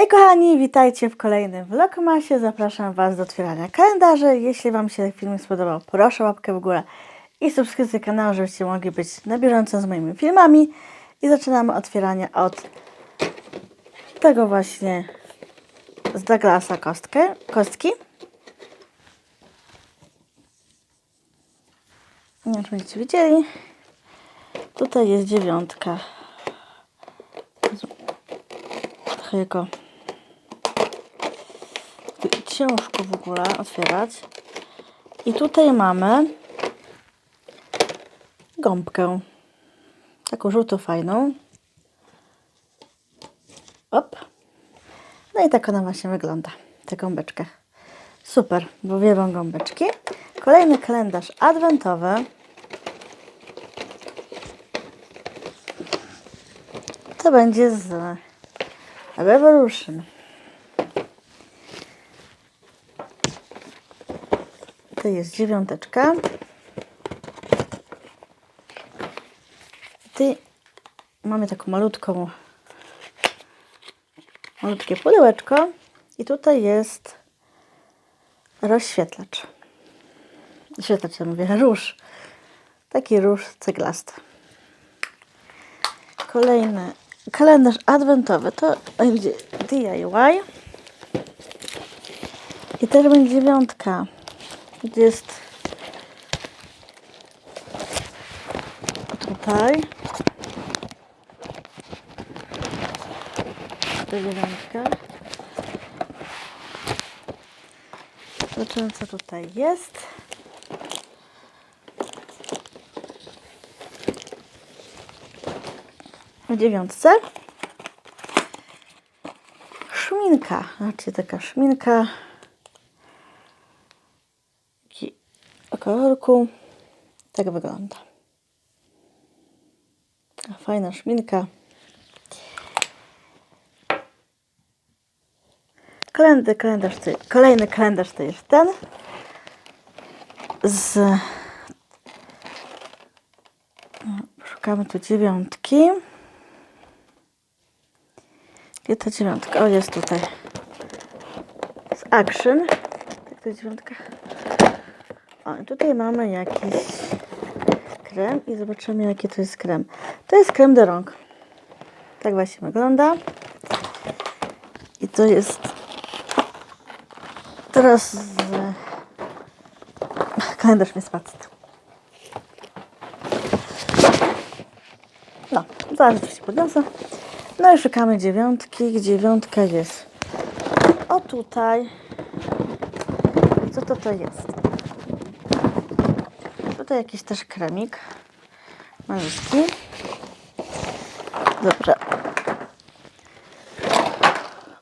Hej kochani, witajcie w kolejnym vlogmasie. Zapraszam Was do otwierania kalendarzy. Jeśli Wam się film spodobał, proszę łapkę w górę i subskrypcję kanału, żebyście mogli być na bieżąco z moimi filmami. I zaczynamy otwieranie od tego właśnie z Douglasa kostkę, kostki. Nie wiem, czy będziecie widzieli. Tutaj jest dziewiątka. Trochę jako ciężko w ogóle otwierać. I tutaj mamy gąbkę. Taką żółtą fajną. Op. No i tak ona właśnie wygląda. Ta gąbeczka. Super, bo uwielbiam gąbeczki. Kolejny kalendarz adwentowy. To będzie z Revolution. To jest dziewiąteczka. Ty mamy taką malutką, malutkie pudełeczko i tutaj jest rozświetlacz. Rozświetlacz, ja mówię, róż. Taki róż ceglasty. Kolejny kalendarz adwentowy to będzie DIY. I też będzie dziewiątka. Gdzie jest tutaj. Dziewiątka. Zobaczymy co tutaj jest. W dziewiątce szminka. Znaczy taka szminka taki o Tak wygląda. Fajna szminka. Kolejny kalendarz, kolejny kalendarz to jest ten. Z Szukamy tu dziewiątki. Gdzie ta dziewiątka? O, jest tutaj. Z Action. Tak, to dziewiątka. O, tutaj mamy jakiś krem i zobaczymy, jaki to jest krem. To jest krem do rąk. Tak właśnie wygląda. I to jest teraz kalendarz mi spadł. No, zaraz się podniosę. No i szukamy dziewiątki. Dziewiątka jest. O tutaj. Co to to jest? Tutaj jakiś też kremik. Malutki. Dobrze.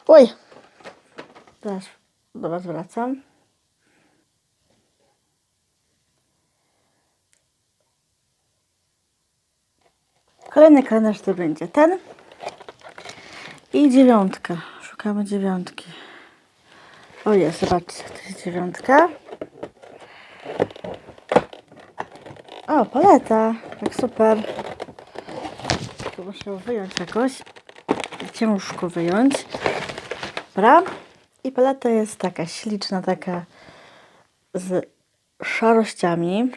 Oj. Zaraz do Was wracam. Kolejny kalendarz to będzie ten. I dziewiątka. Szukamy dziewiątki. O jest, zobaczcie, to jest dziewiątka. O, paleta. Tak super. Tu muszę ją wyjąć jakoś. Ciężko wyjąć. Dobra. I paleta jest taka śliczna, taka z szarościami.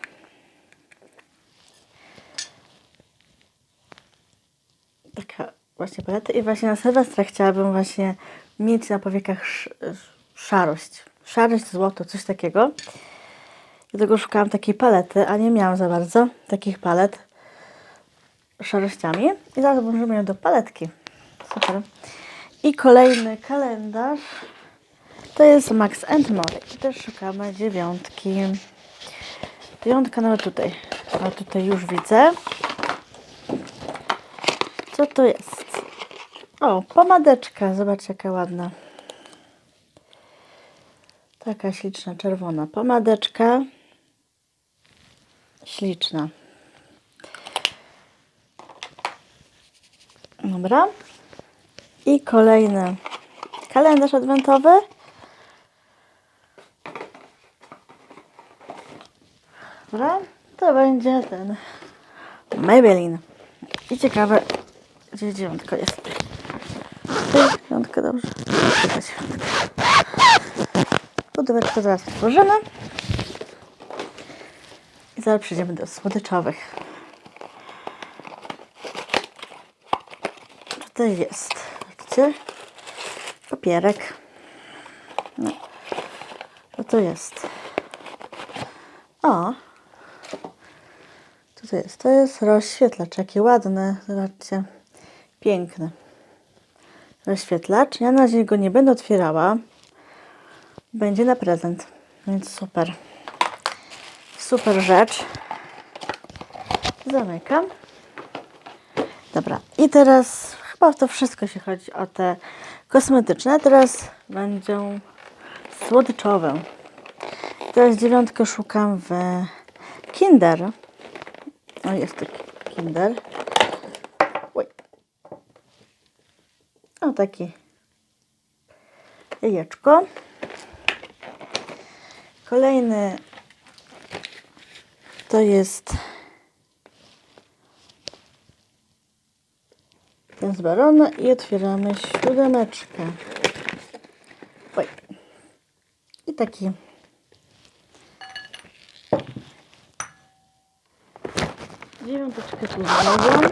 taka właśnie paleta i właśnie na Sylwestra chciałabym właśnie mieć na powiekach sz szarość. Szarość, złoto, coś takiego. Dlatego szukałam takiej palety, a nie miałam za bardzo takich palet szarościami. I zaraz możemy ją do paletki. Super. I kolejny kalendarz to jest Max More. I też szukamy dziewiątki. Dziewiątka nawet tutaj. A tutaj już widzę. Co to jest? O, pomadeczka. Zobacz, jaka ładna. Taka śliczna, czerwona pomadeczka. Śliczna. Dobra. I kolejny kalendarz adwentowy. Dobra. To będzie ten Maybelline. I ciekawe, gdzie dziewiątka jest. piątkę, dobrze. Piątkę. Pudełeczko zaraz otworzymy. Zaraz przejdziemy do słodyczowych. To jest? Widzicie? Papierek. No. Co to jest? O! Co to jest? To jest rozświetlacz. Jakie ładne. Zobaczcie. Piękny. Rozświetlacz. Ja na razie go nie będę otwierała. Będzie na prezent. Więc super. Super rzecz. Zamykam. Dobra. I teraz chyba to wszystko, jeśli chodzi o te kosmetyczne. Teraz będą słodyczowe. Teraz dziewiątkę szukam w Kinder. O, jest tu Kinder. Oj. O, taki jajeczko. Kolejny to jest ten z barona i otwieramy siódemeczkę. Oj. I taki dziewiąteczkę tu znalazłam.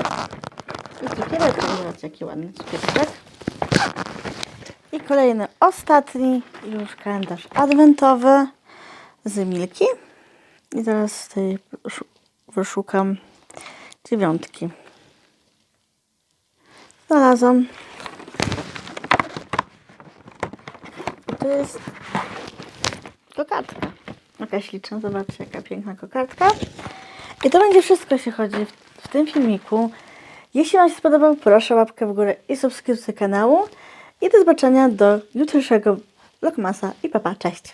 I cukierek, zobaczcie jaki ładny cukierek. I kolejny, ostatni już kalendarz adwentowy z Milki. I teraz szu- wyszukam dziewiątki. Znalazłam. To jest kokardka. Jaka śliczna, zobaczcie jaka piękna kokardka. I to będzie wszystko, jeśli chodzi w, w tym filmiku. Jeśli Wam się spodobał, proszę łapkę w górę i subskrypcję kanału. I do zobaczenia do jutrzejszego Vlogmasa i papa, cześć!